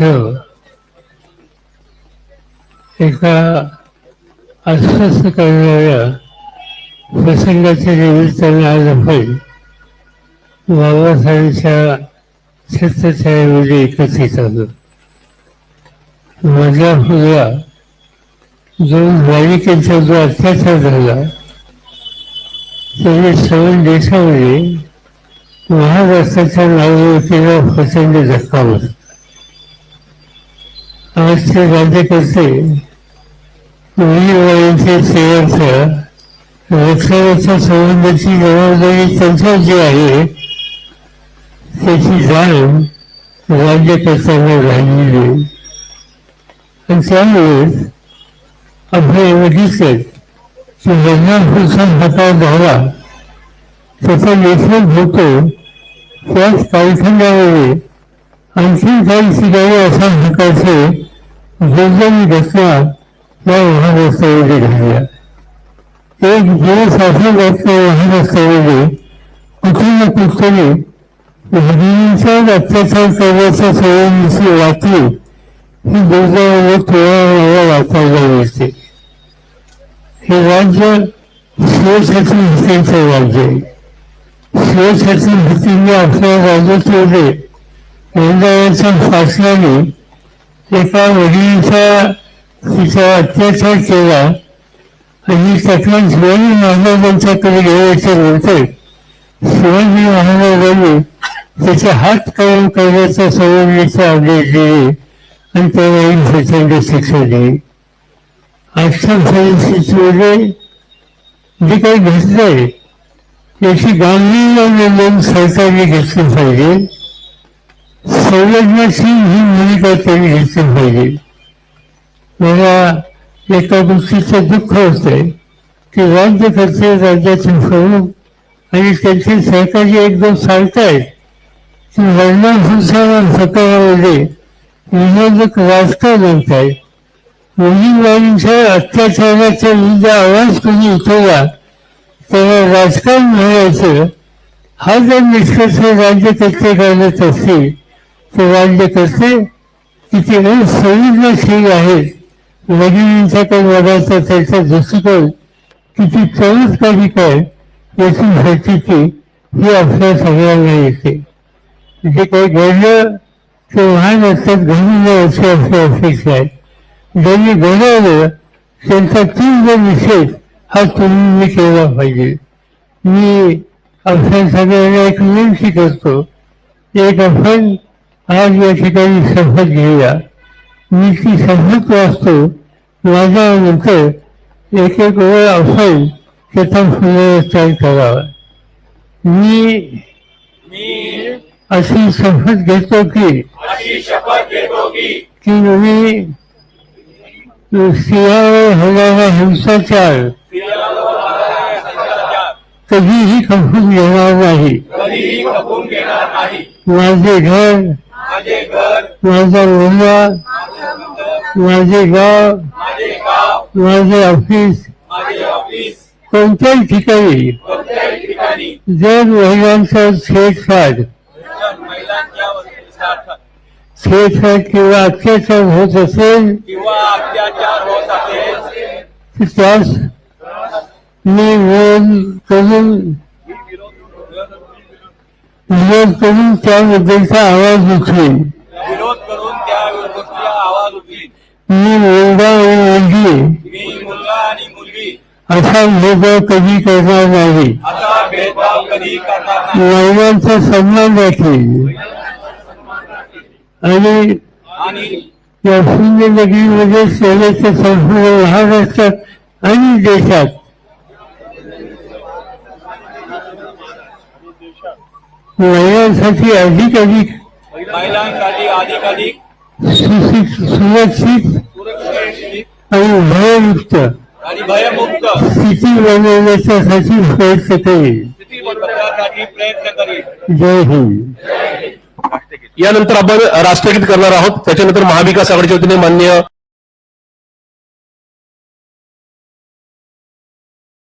वर्ष एका अस्वस्थ करणाऱ्या प्रसंगाच्या निमित्ताने आज आपण बाबासाहेबांच्या छत्रछायामध्ये एकत्रित आलो माझ्या मुलगा जो नाविकेचा जो अत्याचार झाला त्याने सर्व देशामध्ये महाराष्ट्राच्या नागरिकेला प्रचंड धक्का बसला. आजचे राज्यकर्ते मुलीवयांच्या सेवांच्या रक्षणाच्या संबंधाची जबाबदारी त्यांच्यावर जी आहे त्याची जाण राज्यकर्त्यांना राहिलेली आहे. आणि त्यामुळे आपण बघितलं की लग्न फुलसन हातात झाला त्याचा लेखन होतो त्याच कालखंडामध्ये आणखी काही शिकावे अशा प्रकारचे वेगवेगळी घटना या महाराष्ट्रामध्ये घडल्या एक दिवस असा घटना महाराष्ट्रामध्ये. कुठे ना कुठतरी मुलींचा अत्याचार करण्याच्या सवयीची वाटली. ही दुर्दैवाने थोड्या वाचायला मिळते हे राज्य शिवछत्रपतींचं राज्य आहे. शिवछत्रपतींनी आपल्या राज्यामध्ये यंदाच्या फासल्याने एका वडिलांचा तिचा अत्याचार केला आणि त्यातला शिवाजी महाराजांच्याकडे गेल्याच्यानंतर शिवाजी महाराजांनी त्याचे हात कायम करण्याचा संबंधीचा आदेश दिले आणि त्याला एक प्रचंड शिक्षा दिली. आजच्या परिस्थितीमध्ये जे काही घडलंय याची गांभीर्याने नोंद सरकारने घेतली पाहिजे. संवेदनशील ही भूमिका त्यांनी घेतली पाहिजे? मला एका गोष्टीचं दुःख होतंय की राज्यकर्ते राज्याचे प्रमुख आणि त्यांचे सहकारी एकदम सांगतायत की वर्णन संसार प्रकारामध्ये विरोधक राजकारण आणतायत मुलींबाईंच्या अत्याचाराच्या विरुद्ध आवाज कोणी उठवला तेव्हा राजकारण म्हणायचं हा जर निष्कर्ष राज्यकर्ते करण्यात असतील तर राज्यकर्ते किती संवेदनशील आहेत काही वडाचा त्याचा दृष्टिकोन किती चमत्कारिक आहे याची प्रचिती ही आपल्या सगळ्यांना येते जे काही घडलं ते महाराष्ट्रात घडून याची आपली अपेक्षा आहे. ज्यांनी घडवलं त्यांचा तीव्र निषेध हा तुम्ही केला पाहिजे. मी आपल्या सगळ्यांना एक विनंती करतो. एक आपण आज या ठिकाणी शपथ घेऊया. मी ती शपथ वाचतो माझ्यानंतर एक एक वेळ असून त्याचा पुनरुच्चार करावा. मी अशी शपथ घेतो की की मी स्त्रियावर होणारा हिंसाचार कधीही कधीही खपून घेणार नाही. माझे घर माझे मुलगा माझे गाव माझे ऑफिस. कोणत्याही ठिकाणी. जर महिलांचा छेडछाड. छेडछाड. किंवा अत्याचार होत असेल त्यास मी विरोध करून विरोध करून त्याबद्दलचा आवाज उठवेन विरोध करून त्या गोष्टीला आवाज उठली. मी मुलगा आणि मुलगी मी मुलगा आणि मुलगी. असा भेदभाव कधी करणार नाही. असा भेदभाव कधी करणार नाही. महिलांचा सन्मान राखील आणि या शून्य नगरीमध्ये सेवेच्या संपूर्ण महाराष्ट्रात आणि देशात. महिलांसाठी अधिकाधिक महिलांसाठी अधिकाधिक सुशिक्षित सुरक्षित सुरक्षित आणि भयमुक्त आणि भयमुक्त स्थिती बनवण्यासाठी प्रयत्न करील जय हिंद. यानंतर आपण राष्ट्रगीत करणार आहोत. त्याच्यानंतर महाविकास आघाडीच्या वतीने मान्य